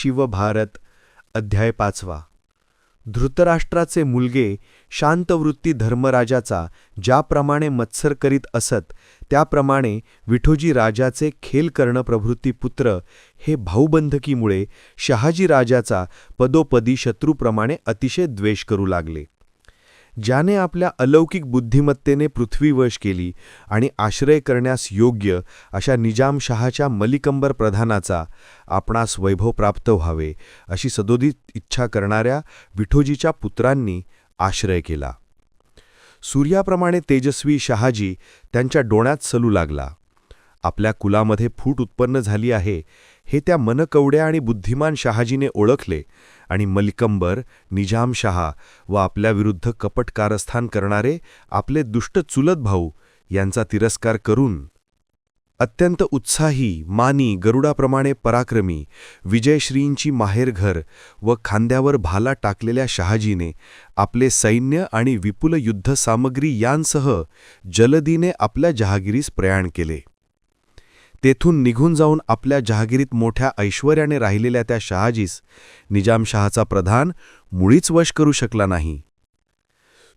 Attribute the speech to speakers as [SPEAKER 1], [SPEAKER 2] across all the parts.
[SPEAKER 1] शिवभारत अध्याय पाचवा. धृतराष्ट्राचे मुलगे शांतवृत्ती धर्मराजाचा ज्याप्रमाणे मत्सर करीत असत त्याप्रमाणे विठोजी राजाचे खेल कर्ण प्रभृती पुत्र हे भाऊबंधकीमुळे शहाजी राजाचा पदोपदी शत्रूप्रमाणे अतिशय द्वेष करू लागले. ज्याने आपल्या अलौकिक बुद्धिमत्तेने पृथ्वीवश केली आणि आश्रय करण्यास योग्य अशा निजामशहाच्या मलिकंबर प्रधानाचा आपणास वैभव प्राप्त व्हावे अशी सदोदित इच्छा करणाऱ्या विठोजीच्या पुत्रांनी आश्रय केला. सूर्याप्रमाणे तेजस्वी शहाजी त्यांच्या डोळ्यात सलू लागला. आपल्या कुलामध्ये फूट उत्पन्न झाली आहे हे त्या मनकवड्या आणि बुद्धिमान शहाजीने ओळखले आणि मलिकंबर निजामशहा व आपल्याविरुद्ध कपट कारस्थान करणारे आपले दुष्ट चुलत भाऊ यांचा तिरस्कार करून अत्यंत उत्साही मानी गरुडाप्रमाणे पराक्रमी विजयश्रींची माहेरघर व खांद्यावर भाला टाकलेल्या शहाजीने आपले सैन्य आणि विपुल युद्धसामग्री यांसह जलदीने आपल्या जहागिरीस प्रयाण केले. तेथून निघून जाऊन आपल्या जहागिरीत मोठ्या ऐश्वर्याने राहिलेल्या त्या शहाजीस निजामशहाचा प्रधान मुळीच वश करू शकला नाही.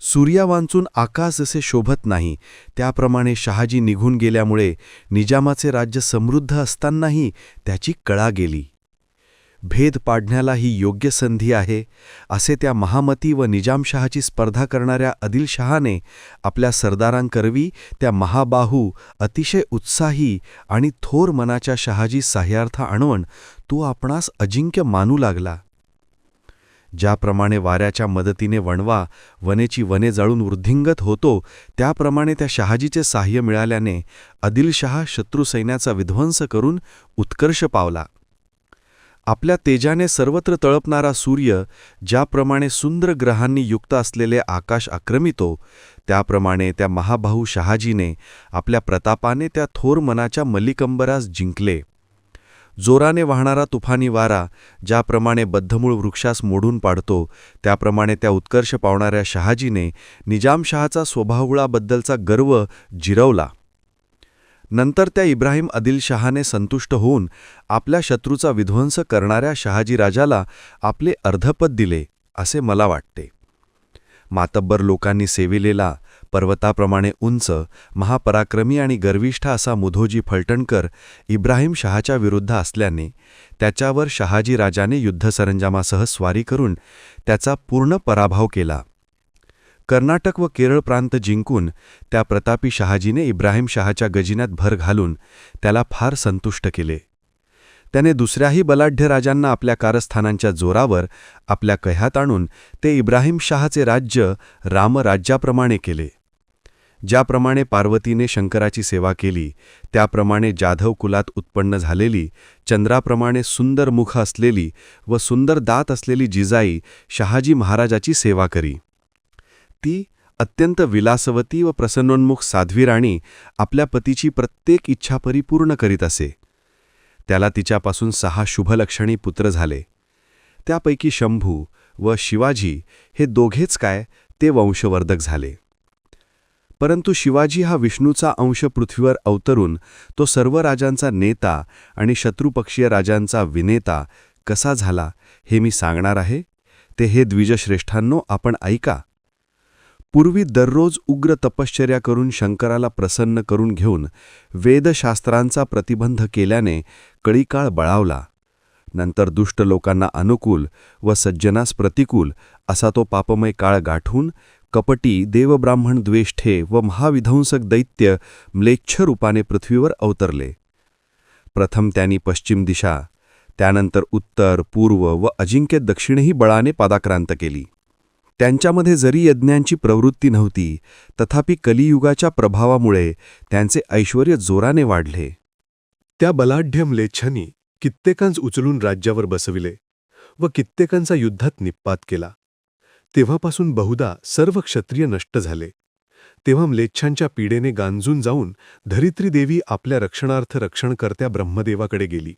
[SPEAKER 1] सूर्या वांचून आकाश जसे शोभत नाही. त्याप्रमाणे शहाजी निघून गेल्यामुळे निजामाचे राज्य समृद्ध असतानाही त्याची कळा गेली. भेद पाडण्याला ही योग्य संधी आहे असे त्या महामती व निजामशहाची स्पर्धा करणाऱ्या आदिलशहाने आपल्या सरदारांकरवी त्या महाबाहू अतिशय उत्साही आणि थोर मनाच्या शहाजी साह्यार्थ आणवण तो आपणास अजिंक्य मानू लागला. ज्याप्रमाणे वाऱ्याच्या मदतीने वणवा वनेची वने जळून वृद्धिंगत होतो त्याप्रमाणे त्या शहाजीचे साह्य मिळाल्याने आदिलशहा शत्रुसैन्याचा विध्वंस करून उत्कर्ष पावला. आपल्या तेजाने सर्वत्र तळपणारा सूर्य ज्याप्रमाणे सुंदर ग्रहांनी युक्त असलेले आकाश आक्रमितो त्याप्रमाणे त्या महाभाऊ शहाजीने आपल्या प्रतापाने त्या थोर मनाच्या मलिकंबरास जिंकले. जोराने वाहणारा तुफानी वारा ज्याप्रमाणे बद्धमूळ वृक्षास मोडून पाडतो त्याप्रमाणे त्या उत्कर्ष पावणाऱ्या शहाजीने निजामशहाचा स्वभावळाबद्दलचा गर्व जिरवला. नंतर त्या इब्राहिम आदिलशहाने संतुष्ट होऊन आपल्या शत्रूचा विध्वंस करणाऱ्या शहाजीराजाला आपले अर्धपद दिले असे मला वाटते. मातब्बर लोकांनी सेविलेला पर्वताप्रमाणे उंच महापराक्रमी आणि गर्विष्ठ असा मुधोजी फलटणकर इब्राहिम शहाच्या विरुद्ध असल्याने त्याच्यावर शहाजीराजाने युद्धसरंजामासह स्वारी करून त्याचा पूर्ण पराभव केला. कर्नाटक व केरळ प्रांत जिंकून त्या प्रतापी शहाजीने इब्राहिम शहाच्या गजिन्यात भर घालून त्याला फार संतुष्ट केले. त्याने दुसऱ्याही बलाढ्य राजांना आपल्या कारस्थानांच्या जोरावर आपल्या कह्यात आणून ते इब्राहिम शहाचे राज्य रामराज्याप्रमाणे केले. ज्याप्रमाणे पार्वतीने शंकराची सेवा केली त्याप्रमाणे जाधव कुलात उत्पन्न झालेली चंद्राप्रमाणे सुंदर मुख असलेली व सुंदर दात असलेली जिजाई शहाजी महाराजाची सेवा करी. ती अत्यंत विलासवती व प्रसन्नोन्मुख साध्वी राणी आपल्या पतीची प्रत्येक इच्छा परिपूर्ण करीत असे. त्याला तिच्यापासून सहा शुभलक्षणी पुत्र झाले. त्यापैकी शंभू व शिवाजी हे दोघेच काय ते वंशवर्धक झाले. परंतु शिवाजी हा विष्णूचा अंश पृथ्वीवर अवतरून तो सर्व राजांचा नेता आणि शत्रुपक्षीय राजांचा विनेता कसा झाला हे मी सांगणार आहे. ते हे द्विजश्रेष्ठांनो आपण ऐका. पूर्वी दररोज उग्र तपश्चर्या करून शंकराला प्रसन्न करून घेऊन वेदशास्त्रांचा प्रतिबंध केल्याने कळीकाळ बळावला. नंतर दुष्ट लोकांना अनुकूल व सज्जनास प्रतिकूल असा तो पापमय काळ गाठून कपटी देवब्राह्मण द्वेष्ठे व महाविध्वंसक दैत्य म्लेच्छ रूपाने पृथ्वीवर अवतरले. प्रथम त्यांनी पश्चिम दिशा त्यानंतर उत्तर पूर्व व अजिंक्य दक्षिणही बळाने पादाक्रांत केली. त्यांच्यामध्ये जरी यज्ञांची प्रवृत्ती नव्हती तथापि कलियुगाच्या प्रभावामुळे त्यांचे ऐश्वर जोराने वाढले.
[SPEAKER 2] त्या बलाढ्य म्लेच्छांनी कित्येकांच उचलून राज्यावर बसविले व कित्येकांचा युद्धात निप्पात केला. तेव्हापासून बहुधा सर्व क्षत्रिय नष्ट झाले. तेव्हा म्लेच्छांच्या पीडेने गांजून जाऊन धरित्री देवी आपल्या रक्षणार्थ रक्षणकर्त्या ब्रह्मदेवाकडे गेली.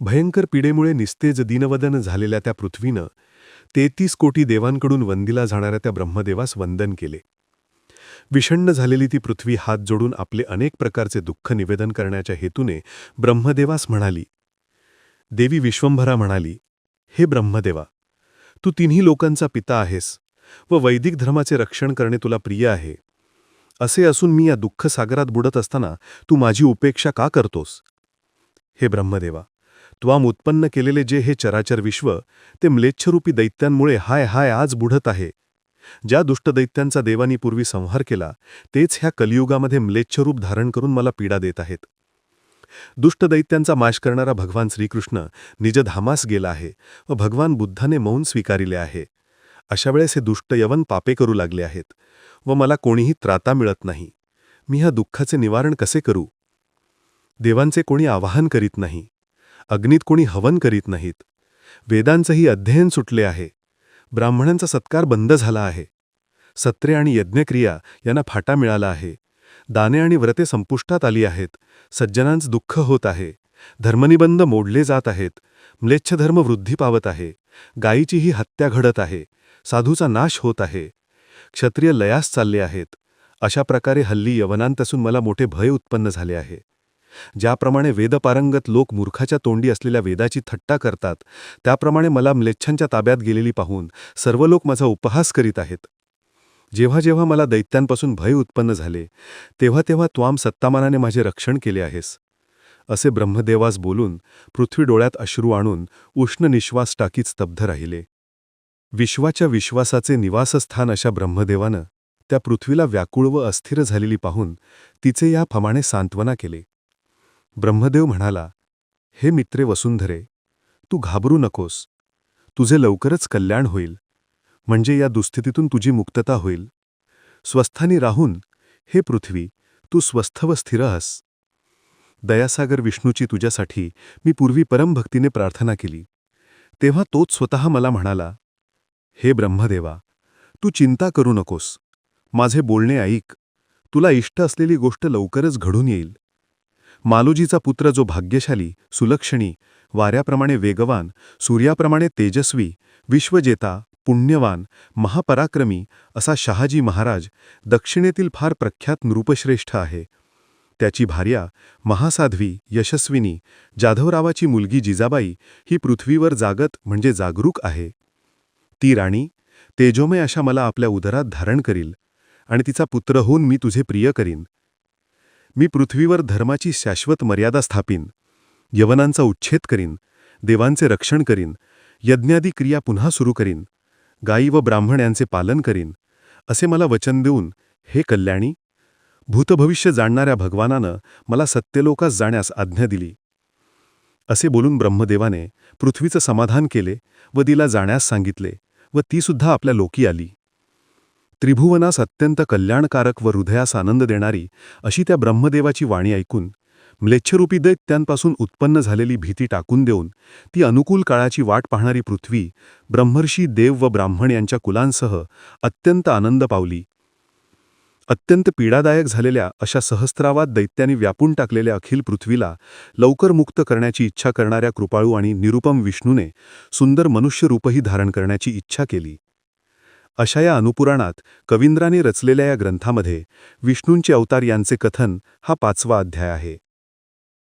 [SPEAKER 2] भयंकर पीडेमुळे निस्तेज दिनवदन झालेल्या त्या पृथ्वीनं तेहतीस कोटी देवांकडून वंदिला जाणाऱ्या त्या ब्रह्मदेवास वंदन केले. विषण्ण झालेली ती पृथ्वी हात जोडून आपले अनेक प्रकारचे दुःख निवेदन करण्याच्या हेतूने ब्रह्मदेवास म्हणाली. देवी विश्वंभरा म्हणाली हे ब्रह्मदेवा तू तिन्ही लोकांचा पिता आहेस व वैदिक धर्माचे रक्षण करणे तुला प्रिय आहे. असे असून मी या दुःखसागरात बुडत असताना तू माझी उपेक्षा का करतोस? हे ब्रह्मदेवा त्वाम उत्पन्न केलेले जे हे चराचर विश्व ते म्लेच्छरूपी दैत्यांमुळे हाय हाय आज बुडत आहे. ज्या दुष्टदैत्यांचा देवानी पूर्वी संहार केला तेच ह्या कलियुगामध्ये म्लेच्छरूप धारण करून मला पीडा देत आहेत. दुष्टदैत्यांचा माश करणारा भगवान श्रीकृष्ण निजधामास गेला आहे व भगवान बुद्धाने मौन स्वीकारिले आहे. अशा वेळेस हे दुष्ट यवन पापे करू लागले आहेत व मला कोणीही त्राता मिळत नाही. मी ह्या दुःखाचे निवारण कसे करू? देवांचे कोणी आवाहन करीत नाही. अग्नीत कोणी हवन करीत नाहीत. वेदांचंही अध्ययन सुटले आहे. ब्राह्मणांचा सत्कार बंद झाला आहे. सत्रे आणि यज्ञक्रिया यांना फाटा मिळाला आहे. दाने आणि व्रते संपुष्टात आली आहेत. सज्जनांच दुःख होत आहे. धर्मनिबंध मोडले जात आहेत. म्लेच्छधर्म वृद्धी पावत आहे. गायीचीही हत्या घडत आहे. साधूचा नाश होत आहे. क्षत्रिय लयास चालले आहेत. अशा प्रकारे हल्ली यवनांपासून मला मोठे भय उत्पन्न झाले आहे. ज्याप्रमाणे वेदपारंगत लोक मूर्खाच्या तोंडी असलेल्या वेदाची थट्टा करतात त्याप्रमाणे मला म्लेच्छांच्या ताब्यात गेलेली पाहून सर्व लोक माझा उपहास करीत आहेत. जेव्हा जेव्हा मला दैत्यांपासून भय उत्पन्न झाले तेव्हा तेव्हा त्वाम सत्तामानाने माझे रक्षण केले आहेस. असे ब्रह्मदेवास बोलून पृथ्वी डोळ्यात अश्रू आणून उष्ण निश्वास टाकीत स्तब्ध राहिले. विश्वाच्या विश्वासाचे निवासस्थान अशा ब्रह्मदेवानं त्या पृथ्वीला व्याकुळ व अस्थिर झालेली पाहून तिचे या फमाणे सांत्वना केले. ब्रह्मदेव म्हणाला हे मित्रे वसुंधरे तू घाबरू नकोस. तुझे लवकरच कल्याण होईल. म्हणजे या दुस्थितीतून तुझी मुक्तता होईल. स्वस्थानी राहून हे पृथ्वी तू स्वस्थ व स्थिर हस दयासागर विष्णूची तुझ्यासाठी मी पूर्वी परमभक्तीने प्रार्थना केली. तेव्हा तोच स्वतः मला म्हणाला हे ब्रह्मदेवा तू चिंता करू नकोस. माझे बोलणे ऐक. तुला इष्ट असलेली गोष्ट लवकरच घडून येईल. मालुजीचा पुत्र जो भाग्यशाली सुलक्षणी वाऱ्याप्रमाणे वेगवान सूर्याप्रमाणे तेजस्वी विश्वजेता पुण्यवान महापराक्रमी असा शहाजी महाराज दक्षिणेतील फार प्रख्यात नृपश्रेष्ठ आहे. त्याची भार्या महासाध्वी यशस्विनी जाधवरावाची मुलगी जिजाबाई ही पृथ्वीवर जागत म्हणजे जागरूक आहे. ती राणी तेजोमय अशा मला आपल्या उदरात धारण करील आणि तिचा पुत्र होऊन मी तुझे प्रिय करीन. मी पृथ्वीवर धर्माची शाश्वत मर्यादा स्थापीन यवनांचा उच्छेद करीन देवांचे रक्षण करीन यज्ञादी क्रिया पुन्हा सुरू करीन गायी व ब्राह्मण यांचे पालन करीन असे मला वचन देऊन हे कल्याणी भूतभविष्य जाणणाऱ्या भगवानानं मला सत्यलोकास जाण्यास आज्ञा दिली. असे बोलून ब्रह्मदेवाने पृथ्वीचं समाधान केले व तिला जाण्यास सांगितले व तीसुद्धा आपल्या लोकी आली. त्रिभुवनास अत्यंत कल्याणकारक व हृदयास आनंद देणारी अशी त्या ब्रह्मदेवाची वाणी ऐकून म्लेच्छरूपी दैत्यांपासून उत्पन्न झालेली भीती टाकून देऊन ती अनुकूल काळाची वाट पाहणारी पृथ्वी ब्रह्मर्षी देव व ब्राह्मण यांच्या कुलांसह अत्यंत आनंद पावली. अत्यंत पीडादायक झालेल्या अशा सहस्रावात दैत्यांनी व्यापून टाकलेल्या अखिल पृथ्वीला लवकर मुक्त करण्याची इच्छा करणाऱ्या कृपाळू आणि निरुपम विष्णूने सुंदर मनुष्यरूपही धारण करण्याची इच्छा केली. अशा या अनुपुराणात कवींद्राने रचलेल्या या ग्रंथामध्ये विष्णूंचे अवतार यांचे कथन हा पाचवा अध्याय आहे.